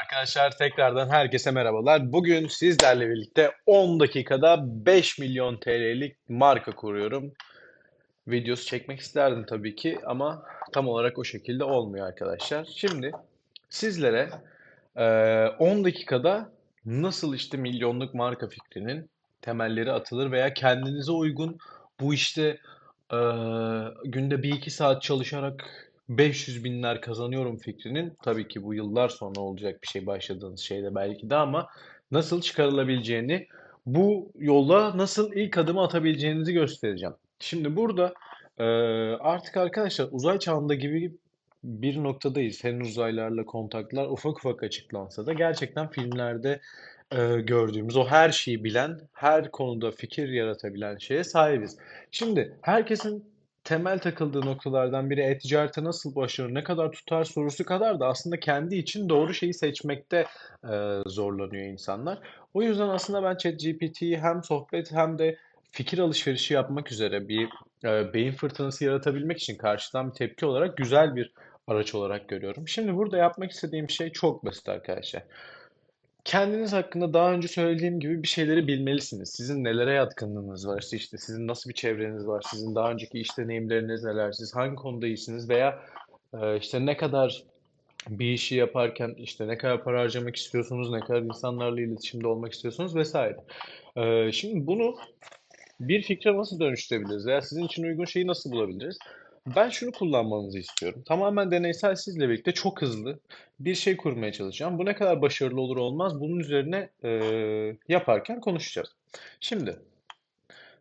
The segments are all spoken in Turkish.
Arkadaşlar tekrardan herkese merhabalar. Bugün sizlerle birlikte 10 dakikada 5 milyon TL'lik marka kuruyorum. Videosu çekmek isterdim tabii ki ama tam olarak o şekilde olmuyor arkadaşlar. Şimdi sizlere eee, 10 dakikada nasıl işte milyonluk marka fikrinin temelleri atılır veya kendinize uygun bu işte eee, günde bir iki saat çalışarak 500 binler kazanıyorum fikrinin tabii ki bu yıllar sonra olacak bir şey başladığınız şeyde belki de ama nasıl çıkarılabileceğini bu yola nasıl ilk adımı atabileceğinizi göstereceğim. Şimdi burada artık arkadaşlar uzay çağında gibi bir noktadayız. Henüz uzaylarla kontaklar ufak ufak açıklansa da gerçekten filmlerde gördüğümüz o her şeyi bilen, her konuda fikir yaratabilen şeye sahibiz. Şimdi herkesin temel takıldığı noktalardan biri e-ticarete nasıl başarır, ne kadar tutar sorusu kadar da aslında kendi için doğru şeyi seçmekte e, zorlanıyor insanlar. O yüzden aslında ben ChatGPT'yi hem sohbet hem de fikir alışverişi yapmak üzere bir e, beyin fırtınası yaratabilmek için karşıdan bir tepki olarak güzel bir araç olarak görüyorum. Şimdi burada yapmak istediğim şey çok basit arkadaşlar. Kendiniz hakkında daha önce söylediğim gibi bir şeyleri bilmelisiniz. Sizin nelere yatkınlığınız var, işte sizin nasıl bir çevreniz var, sizin daha önceki iş deneyimleriniz neler, siz hangi konuda iyisiniz veya e, işte ne kadar bir işi yaparken işte ne kadar para harcamak istiyorsunuz, ne kadar insanlarla iletişimde olmak istiyorsunuz vesaire. E, şimdi bunu bir fikre nasıl dönüştürebiliriz veya sizin için uygun şeyi nasıl bulabiliriz? Ben şunu kullanmanızı istiyorum. Tamamen deneysel sizle birlikte çok hızlı bir şey kurmaya çalışacağım. Bu ne kadar başarılı olur olmaz bunun üzerine e, yaparken konuşacağız. Şimdi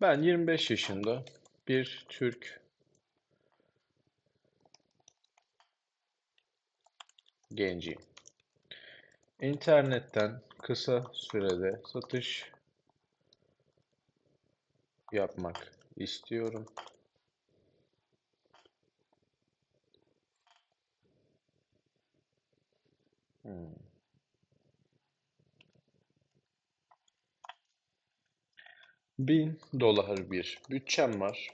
ben 25 yaşında bir Türk genciyim. İnternetten kısa sürede satış yapmak istiyorum. Hmm. Bin dolar bir bütçem var.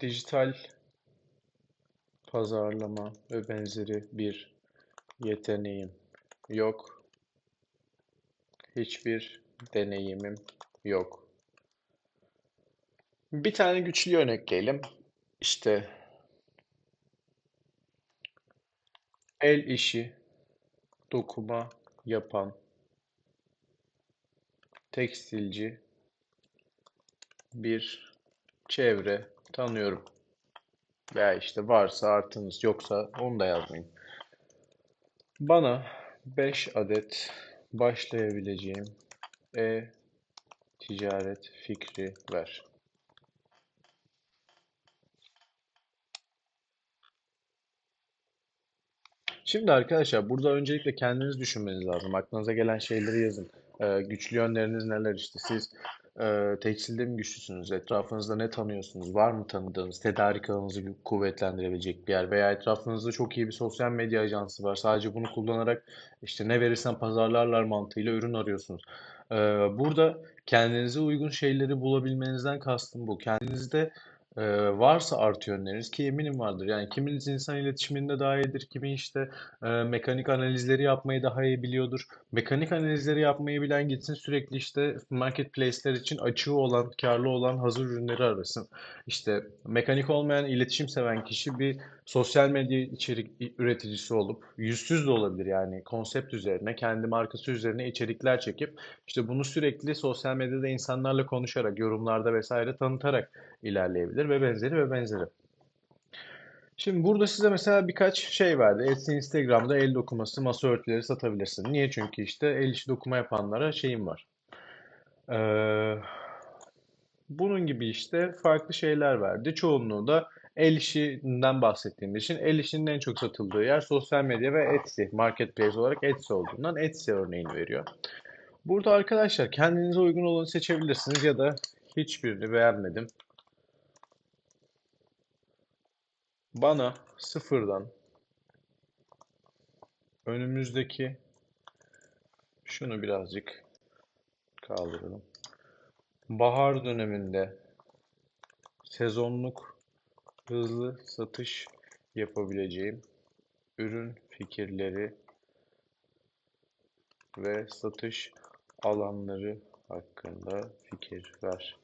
Dijital pazarlama ve benzeri bir yeteneğim yok. Hiçbir deneyimim yok. Bir tane güçlü örnekleyelim. İşte el işi, dokuma yapan tekstilci bir çevre tanıyorum. Veya işte varsa artınız yoksa onu da yazmayın. Bana 5 adet başlayabileceğim e-ticaret fikri ver. Şimdi arkadaşlar burada öncelikle kendiniz düşünmeniz lazım. Aklınıza gelen şeyleri yazın. Ee, güçlü yönleriniz neler işte siz e, tekstilde mi güçlüsünüz? Etrafınızda ne tanıyorsunuz? Var mı tanıdığınız tedarik gü- kuvvetlendirebilecek bir yer? Veya etrafınızda çok iyi bir sosyal medya ajansı var. Sadece bunu kullanarak işte ne verirsen pazarlarlar mantığıyla ürün arıyorsunuz. Ee, burada kendinize uygun şeyleri bulabilmenizden kastım bu. Kendinizde ee, varsa artı yönleriniz ki eminim vardır. Yani kiminiz insan iletişiminde daha iyidir, kimi işte e, mekanik analizleri yapmayı daha iyi biliyordur. Mekanik analizleri yapmayı bilen gitsin sürekli işte marketplace'ler için açığı olan, karlı olan hazır ürünleri arasın. İşte mekanik olmayan, iletişim seven kişi bir sosyal medya içerik üreticisi olup, yüzsüz de olabilir yani konsept üzerine, kendi markası üzerine içerikler çekip işte bunu sürekli sosyal medyada insanlarla konuşarak, yorumlarda vesaire tanıtarak ilerleyebilir ve benzeri ve benzeri. Şimdi burada size mesela birkaç şey verdi. Etsy, Instagram'da el dokuması, masa örtüleri satabilirsin. Niye? Çünkü işte el işi dokuma yapanlara şeyim var. Ee, bunun gibi işte farklı şeyler verdi. Çoğunluğu da el işinden bahsettiğim için el işinin en çok satıldığı yer sosyal medya ve Etsy, marketplace olarak Etsy olduğundan Etsy örneğini veriyor. Burada arkadaşlar kendinize uygun olanı seçebilirsiniz ya da hiçbirini beğenmedim. Bana sıfırdan önümüzdeki şunu birazcık kaldıralım. Bahar döneminde sezonluk hızlı satış yapabileceğim ürün fikirleri ve satış alanları hakkında fikir ver.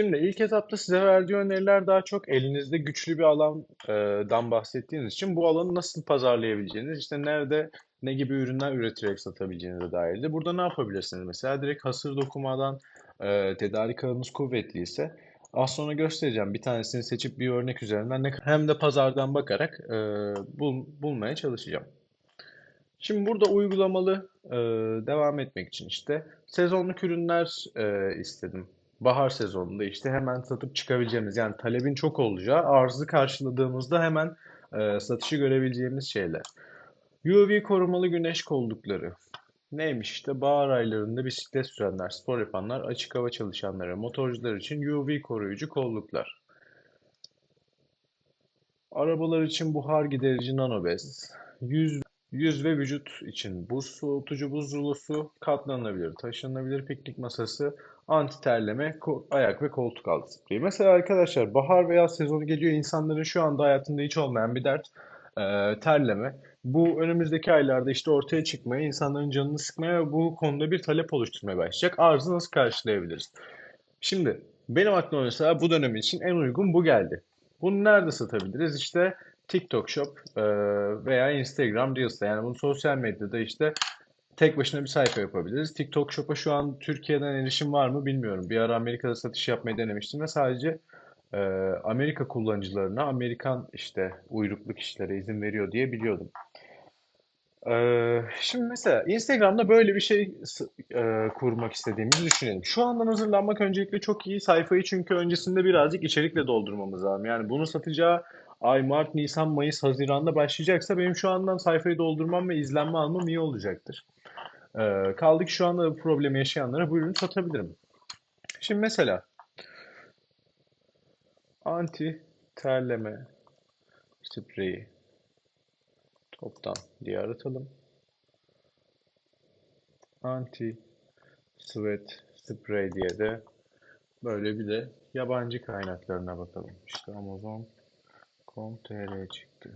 Şimdi ilk etapta size verdiği öneriler daha çok elinizde güçlü bir alandan bahsettiğiniz için bu alanı nasıl pazarlayabileceğiniz, işte nerede ne gibi ürünler üreterek satabileceğinize dairdi. Burada ne yapabilirsiniz? Mesela direkt hasır dokumadan e, tedarik ağınız kuvvetliyse az sonra göstereceğim. Bir tanesini seçip bir örnek üzerinden ne hem de pazardan bakarak e, bul, bulmaya çalışacağım. Şimdi burada uygulamalı e, devam etmek için işte sezonluk ürünler e, istedim. Bahar sezonunda işte hemen satıp çıkabileceğimiz yani talebin çok olacağı arzı karşıladığımızda hemen e, satışı görebileceğimiz şeyler. UV korumalı güneş kollukları. Neymiş işte bahar aylarında bisiklet sürenler, spor yapanlar, açık hava çalışanları, motorcular için UV koruyucu kolluklar. Arabalar için buhar giderici nanobez. Yüz, yüz ve vücut için buz soğutucu buz rulosu, katlanabilir, taşınabilir piknik masası, anti terleme, ayak ve koltuk altı spreyi. Mesela arkadaşlar bahar veya sezonu geliyor insanların şu anda hayatında hiç olmayan bir dert e, terleme. Bu önümüzdeki aylarda işte ortaya çıkmaya, insanların canını sıkmaya ve bu konuda bir talep oluşturmaya başlayacak. Arzı nasıl karşılayabiliriz? Şimdi benim aklıma mesela bu dönem için en uygun bu geldi. Bunu nerede satabiliriz? İşte TikTok Shop e, veya Instagram Reels'te. Yani bunu sosyal medyada işte tek başına bir sayfa yapabiliriz. TikTok Shop'a şu an Türkiye'den erişim var mı bilmiyorum. Bir ara Amerika'da satış yapmayı denemiştim ve sadece e, Amerika kullanıcılarına Amerikan işte uyruklu kişilere izin veriyor diye biliyordum. Ee, şimdi mesela Instagram'da böyle bir şey e, kurmak istediğimizi düşünelim. Şu andan hazırlanmak öncelikle çok iyi. Sayfayı çünkü öncesinde birazcık içerikle doldurmamız lazım. Yani bunu satacağı ay Mart, Nisan, Mayıs, Haziran'da başlayacaksa benim şu andan sayfayı doldurmam ve izlenme almam iyi olacaktır. Ee, kaldı ki şu anda bu problemi yaşayanlara bu ürünü satabilirim. Şimdi mesela anti terleme spreyi toptan diye aratalım. Anti sweat spray diye de böyle bir de yabancı kaynaklarına bakalım. İşte Amazon.com.tr çıktı.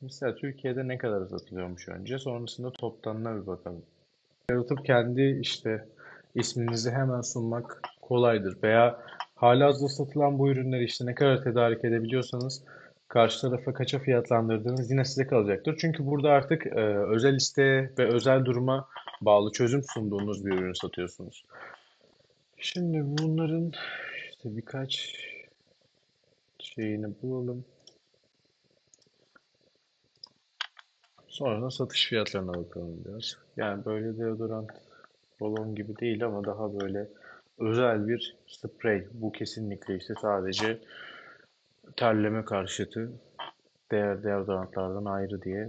Mesela Türkiye'de ne kadar satılıyormuş önce. Sonrasında toptanına bir bakalım. Yaratıp kendi işte isminizi hemen sunmak kolaydır. Veya halihazırda satılan bu ürünleri işte ne kadar tedarik edebiliyorsanız karşı tarafa kaça fiyatlandırdığınız yine size kalacaktır. Çünkü burada artık e, özel isteğe ve özel duruma bağlı çözüm sunduğunuz bir ürün satıyorsunuz. Şimdi bunların işte birkaç şeyini bulalım. Sonra satış fiyatlarına bakalım biraz. Yani böyle deodorant balon gibi değil ama daha böyle özel bir sprey. Bu kesinlikle işte sadece terleme karşıtı diğer deodorantlardan ayrı diye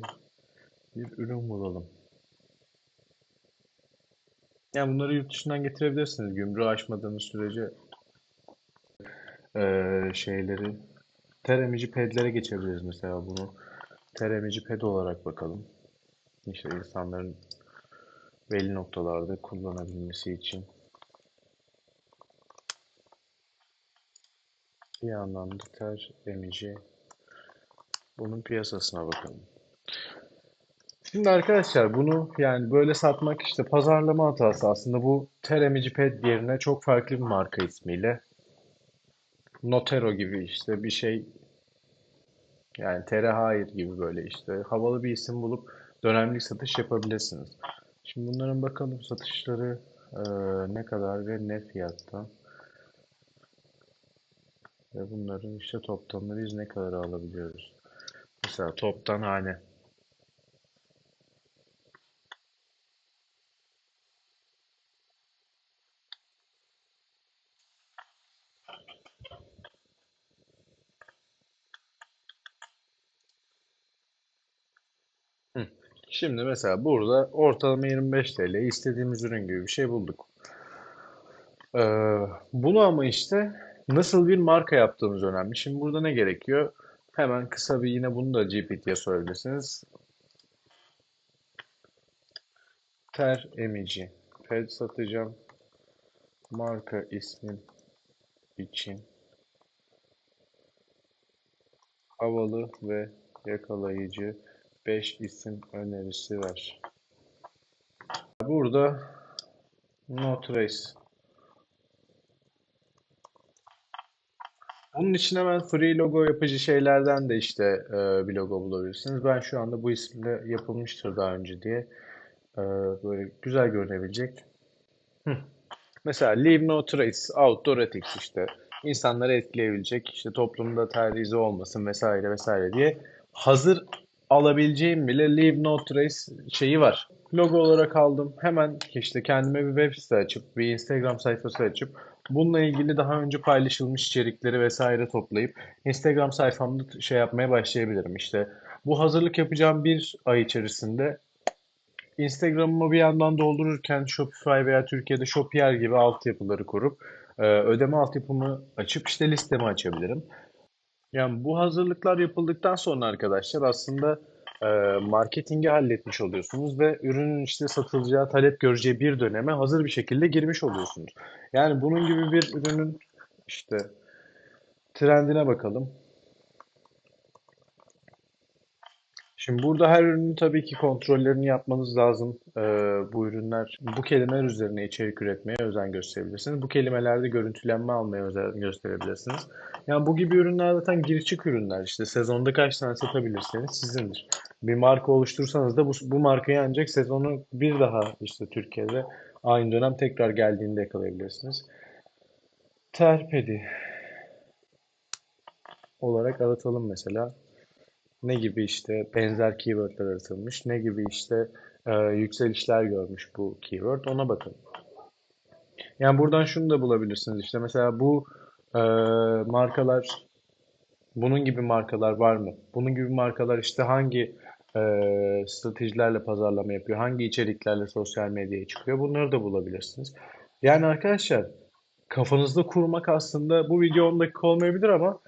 bir ürün bulalım. Yani bunları yurt dışından getirebilirsiniz. Gümrüğü aşmadığınız sürece eee, şeyleri teremici pedlere geçebiliriz mesela bunu. Teremici ped olarak bakalım. İşte insanların belli noktalarda kullanabilmesi için. Bir yandan da ter emici bunun piyasasına bakalım. Şimdi arkadaşlar bunu yani böyle satmak işte pazarlama hatası aslında bu ter emici ped yerine çok farklı bir marka ismiyle Notero gibi işte bir şey yani Tere Hayır gibi böyle işte havalı bir isim bulup dönemlik satış yapabilirsiniz. Şimdi bunların bakalım satışları eee, ne kadar ve ne fiyatta ve bunların işte toplamını biz ne kadar alabiliyoruz. Mesela toptan hane. Hı. Şimdi mesela burada ortalama 25 TL istediğimiz ürün gibi bir şey bulduk. Ee, bunu ama işte nasıl bir marka yaptığımız önemli. Şimdi burada ne gerekiyor? Hemen kısa bir yine bunu da GPT'ye sorabilirsiniz. ter emici. Ped satacağım. Marka ismim için havalı ve yakalayıcı 5 isim önerisi ver. Burada no trace. Bunun için hemen free logo yapıcı şeylerden de işte e, bir logo bulabilirsiniz. Ben şu anda bu isimle yapılmıştır daha önce diye e, böyle güzel görünebilecek. Hı. Mesela Leave No Trace, Outdoor Ethics işte insanları etkileyebilecek işte toplumda terhise olmasın vesaire vesaire diye hazır alabileceğim bile Leave No Trace şeyi var. Logo olarak aldım. Hemen işte kendime bir web site açıp bir Instagram sayfası açıp bununla ilgili daha önce paylaşılmış içerikleri vesaire toplayıp Instagram sayfamda şey yapmaya başlayabilirim. İşte bu hazırlık yapacağım bir ay içerisinde Instagram'ımı bir yandan doldururken Shopify veya Türkiye'de Shopier gibi altyapıları kurup e, ödeme altyapımı açıp işte listemi açabilirim. Yani bu hazırlıklar yapıldıktan sonra arkadaşlar aslında e, marketingi halletmiş oluyorsunuz ve ürünün işte satılacağı, talep göreceği bir döneme hazır bir şekilde girmiş oluyorsunuz. Yani bunun gibi bir ürünün işte trendine bakalım. Şimdi burada her ürünün tabii ki kontrollerini yapmanız lazım. Ee, bu ürünler, bu kelimeler üzerine içerik üretmeye özen gösterebilirsiniz. Bu kelimelerde görüntülenme almaya özen gösterebilirsiniz. Yani bu gibi ürünler zaten gir çık ürünler. İşte sezonda kaç tane satabilirseniz sizindir. Bir marka oluştursanız da bu, bu markayı ancak sezonu bir daha işte Türkiye'de aynı dönem tekrar geldiğinde yakalayabilirsiniz. Terpedi olarak aratalım mesela ne gibi işte benzer keywordler aratılmış, ne gibi işte e, yükselişler görmüş bu keyword ona bakın. Yani buradan şunu da bulabilirsiniz işte mesela bu e, markalar bunun gibi markalar var mı? Bunun gibi markalar işte hangi e, stratejilerle pazarlama yapıyor, hangi içeriklerle sosyal medyaya çıkıyor bunları da bulabilirsiniz. Yani arkadaşlar kafanızda kurmak aslında bu video 10 dakika olmayabilir ama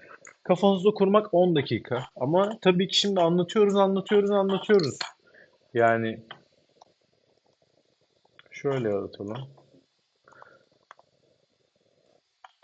Kafanızda kurmak 10 dakika. Ama tabii ki şimdi anlatıyoruz, anlatıyoruz, anlatıyoruz. Yani şöyle yaratalım.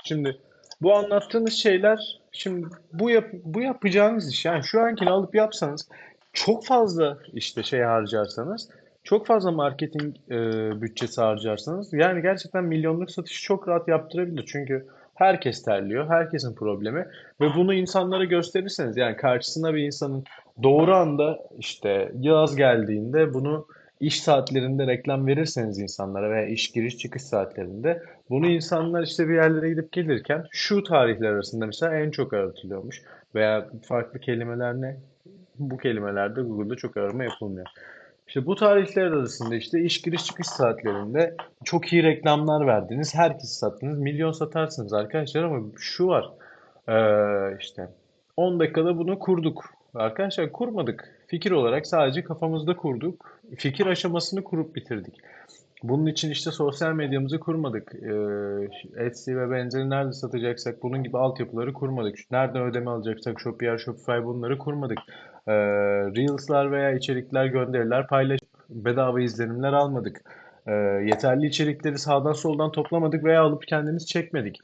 Şimdi bu anlattığınız şeyler şimdi bu yap bu yapacağınız iş yani şu ankini alıp yapsanız çok fazla işte şey harcarsanız çok fazla marketing e, bütçesi harcarsanız yani gerçekten milyonluk satışı çok rahat yaptırabilir. Çünkü Herkes terliyor. Herkesin problemi. Ve bunu insanlara gösterirseniz yani karşısına bir insanın doğru anda işte yaz geldiğinde bunu iş saatlerinde reklam verirseniz insanlara veya iş giriş çıkış saatlerinde bunu insanlar işte bir yerlere gidip gelirken şu tarihler arasında mesela en çok aratılıyormuş. Veya farklı kelimeler ne? Bu kelimelerde Google'da çok arama yapılmıyor. İşte bu tarihler arasında işte iş giriş çıkış saatlerinde çok iyi reklamlar verdiniz. Herkesi sattınız. Milyon satarsınız arkadaşlar ama şu var. Ee, işte 10 dakikada bunu kurduk. Arkadaşlar kurmadık. Fikir olarak sadece kafamızda kurduk. Fikir aşamasını kurup bitirdik. Bunun için işte sosyal medyamızı kurmadık. Ee, Etsy ve benzeri nerede satacaksak bunun gibi altyapıları kurmadık. Nereden ödeme alacaksak Shopier, Shopify bunları kurmadık. Ee, Reels'lar veya içerikler gönderiler paylaş bedava izlenimler almadık. Ee, yeterli içerikleri sağdan soldan toplamadık veya alıp kendimiz çekmedik.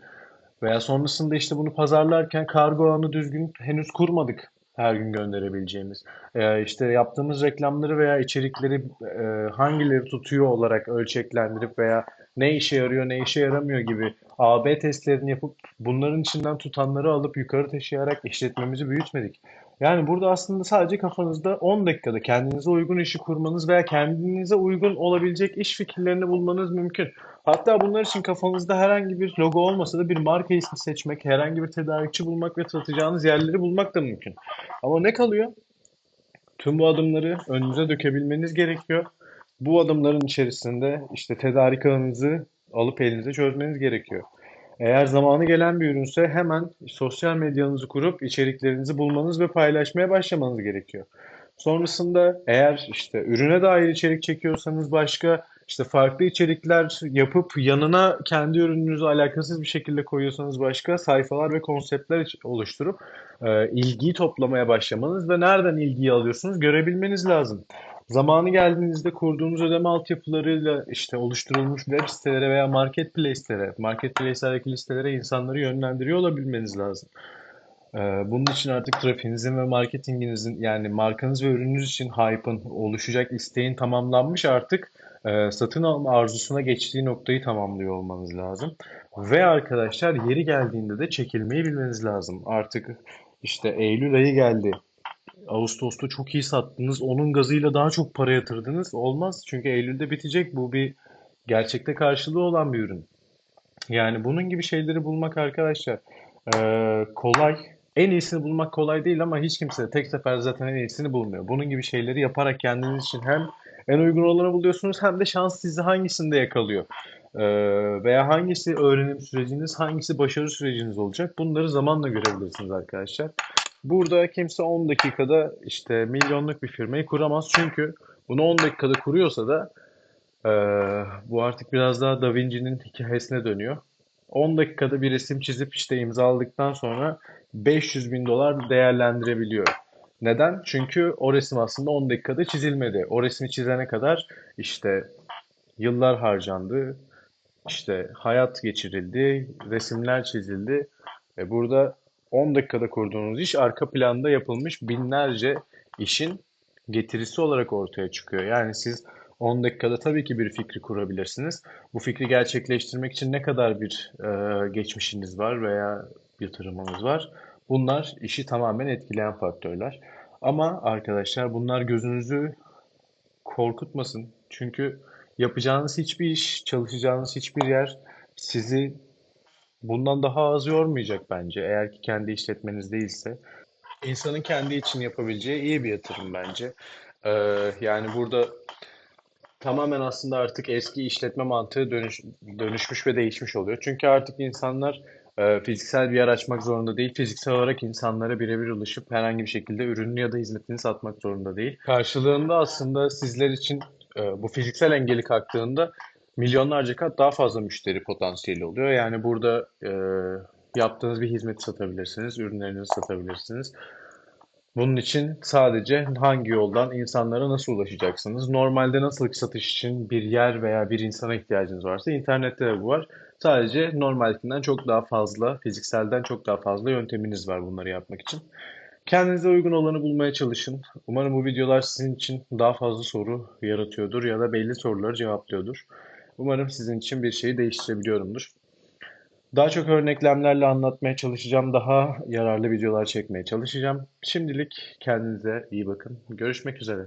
Veya sonrasında işte bunu pazarlarken kargo ağını düzgün henüz kurmadık her gün gönderebileceğimiz. Ee, işte yaptığımız reklamları veya içerikleri e, hangileri tutuyor olarak ölçeklendirip veya ne işe yarıyor ne işe yaramıyor gibi A/B testlerini yapıp bunların içinden tutanları alıp yukarı taşıyarak işletmemizi büyütmedik. Yani burada aslında sadece kafanızda 10 dakikada kendinize uygun işi kurmanız veya kendinize uygun olabilecek iş fikirlerini bulmanız mümkün. Hatta bunlar için kafanızda herhangi bir logo olmasa da bir marka ismi seçmek, herhangi bir tedarikçi bulmak ve satacağınız yerleri bulmak da mümkün. Ama ne kalıyor? Tüm bu adımları önünüze dökebilmeniz gerekiyor. Bu adımların içerisinde işte tedarik alıp elinize çözmeniz gerekiyor. Eğer zamanı gelen bir ürünse hemen sosyal medyanızı kurup içeriklerinizi bulmanız ve paylaşmaya başlamanız gerekiyor. Sonrasında eğer işte ürüne dair içerik çekiyorsanız başka işte farklı içerikler yapıp yanına kendi ürününüzü alakasız bir şekilde koyuyorsanız başka sayfalar ve konseptler oluşturup e, ilgiyi toplamaya başlamanız ve nereden ilgiyi alıyorsunuz görebilmeniz lazım. Zamanı geldiğinizde kurduğunuz ödeme altyapılarıyla işte oluşturulmuş web sitelere veya marketplace'lere, marketplace'lerdeki listelere insanları yönlendiriyor olabilmeniz lazım. Ee, Bunun için artık trafiğinizin ve marketinginizin yani markanız ve ürününüz için hype'ın oluşacak isteğin tamamlanmış artık e, satın alma arzusuna geçtiği noktayı tamamlıyor olmanız lazım. Ve arkadaşlar yeri geldiğinde de çekilmeyi bilmeniz lazım. Artık işte Eylül ayı geldi. Ağustos'ta çok iyi sattınız. Onun gazıyla daha çok para yatırdınız. Olmaz çünkü Eylül'de bitecek. Bu bir gerçekte karşılığı olan bir ürün. Yani bunun gibi şeyleri bulmak arkadaşlar kolay. En iyisini bulmak kolay değil ama hiç kimse tek sefer zaten en iyisini bulmuyor. Bunun gibi şeyleri yaparak kendiniz için hem en uygun olanı buluyorsunuz hem de şans sizi hangisinde yakalıyor. Veya hangisi öğrenim süreciniz, hangisi başarı süreciniz olacak. Bunları zamanla görebilirsiniz arkadaşlar. Burada kimse 10 dakikada işte milyonluk bir firmayı kuramaz. Çünkü bunu 10 dakikada kuruyorsa da ee, bu artık biraz daha Da Vinci'nin hikayesine dönüyor. 10 dakikada bir resim çizip işte imzaladıktan sonra 500 bin dolar değerlendirebiliyor. Neden? Çünkü o resim aslında 10 dakikada çizilmedi. O resmi çizene kadar işte yıllar harcandı, işte hayat geçirildi, resimler çizildi. Ve burada 10 dakikada kurduğunuz iş arka planda yapılmış binlerce işin getirisi olarak ortaya çıkıyor. Yani siz 10 dakikada tabii ki bir fikri kurabilirsiniz. Bu fikri gerçekleştirmek için ne kadar bir e, geçmişiniz var veya yatırımınız var? Bunlar işi tamamen etkileyen faktörler. Ama arkadaşlar bunlar gözünüzü korkutmasın. Çünkü yapacağınız hiçbir iş, çalışacağınız hiçbir yer sizi bundan daha az yormayacak bence. Eğer ki kendi işletmeniz değilse. İnsanın kendi için yapabileceği iyi bir yatırım bence. Ee, yani burada tamamen aslında artık eski işletme mantığı dönüş, dönüşmüş ve değişmiş oluyor. Çünkü artık insanlar e, fiziksel bir yer açmak zorunda değil. Fiziksel olarak insanlara birebir ulaşıp herhangi bir şekilde ürünü ya da hizmetini satmak zorunda değil. Karşılığında aslında sizler için e, bu fiziksel engeli kalktığında milyonlarca kat daha fazla müşteri potansiyeli oluyor. Yani burada e, yaptığınız bir hizmeti satabilirsiniz, ürünlerinizi satabilirsiniz. Bunun için sadece hangi yoldan insanlara nasıl ulaşacaksınız? Normalde nasıl satış için bir yer veya bir insana ihtiyacınız varsa internette de bu var. Sadece normalkinden çok daha fazla, fizikselden çok daha fazla yönteminiz var bunları yapmak için. Kendinize uygun olanı bulmaya çalışın. Umarım bu videolar sizin için daha fazla soru yaratıyordur ya da belli soruları cevaplıyordur. Umarım sizin için bir şeyi değiştirebiliyorumdur. Daha çok örneklemlerle anlatmaya çalışacağım. Daha yararlı videolar çekmeye çalışacağım. Şimdilik kendinize iyi bakın. Görüşmek üzere.